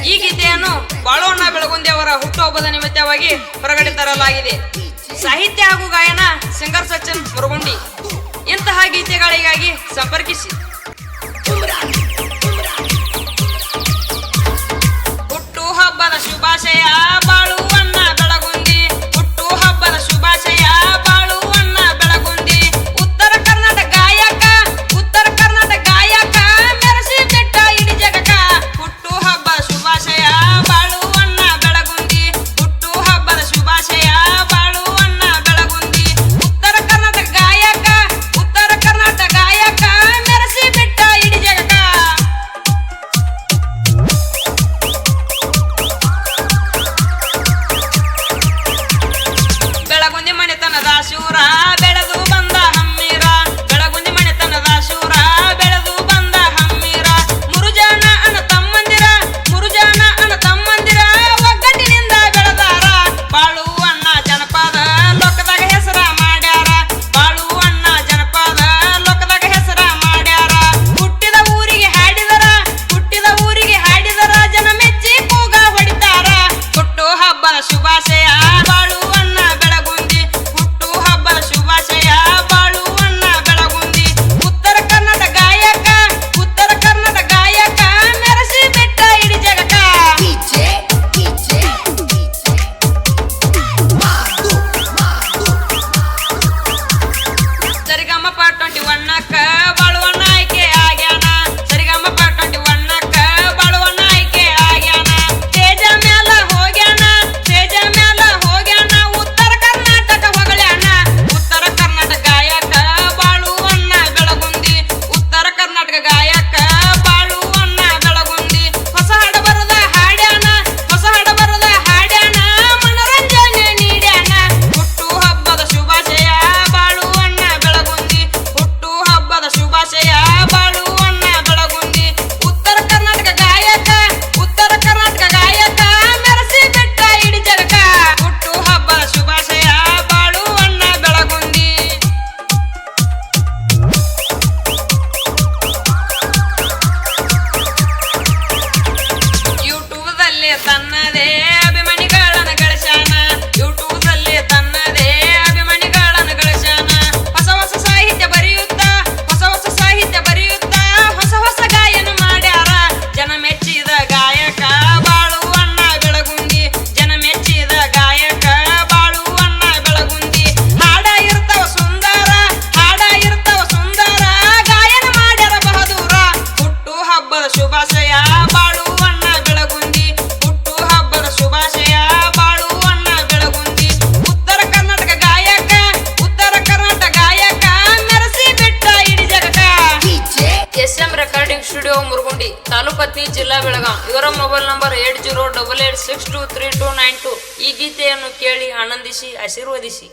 ಈ ಗೀತೆಯನ್ನು ಬಾಳೋಣ ಬೆಳಗುಂದಿಯವರ ಹುಟ್ಟುಹಬ್ಬದ ನಿಮಿತ್ತವಾಗಿ ಹೊರಗಡೆ ತರಲಾಗಿದೆ. ಸಾಹಿತ್ಯ ಹಾಗೂ ಗಾಯನ ಸಿಂಗರ್ ಸಚಿನ್ ಮುರುಗುಂಡಿ. ಇಂತಹ ಗೀತೆಗಳಿಗಾಗಿ ಸಂಪರ್ಕಿಸಿ. ಪತ್ನಿ ಜಿಲ್ಲಾ ಬೆಳಗಾಂ. ಇವರ mobile number eight zero double eight six two three two nine two. ಈ ಗೀತೆಯನ್ನು ಕೇಳಿ ಆನಂದಿಸಿ, ಆಶೀರ್ವದಿಸಿ.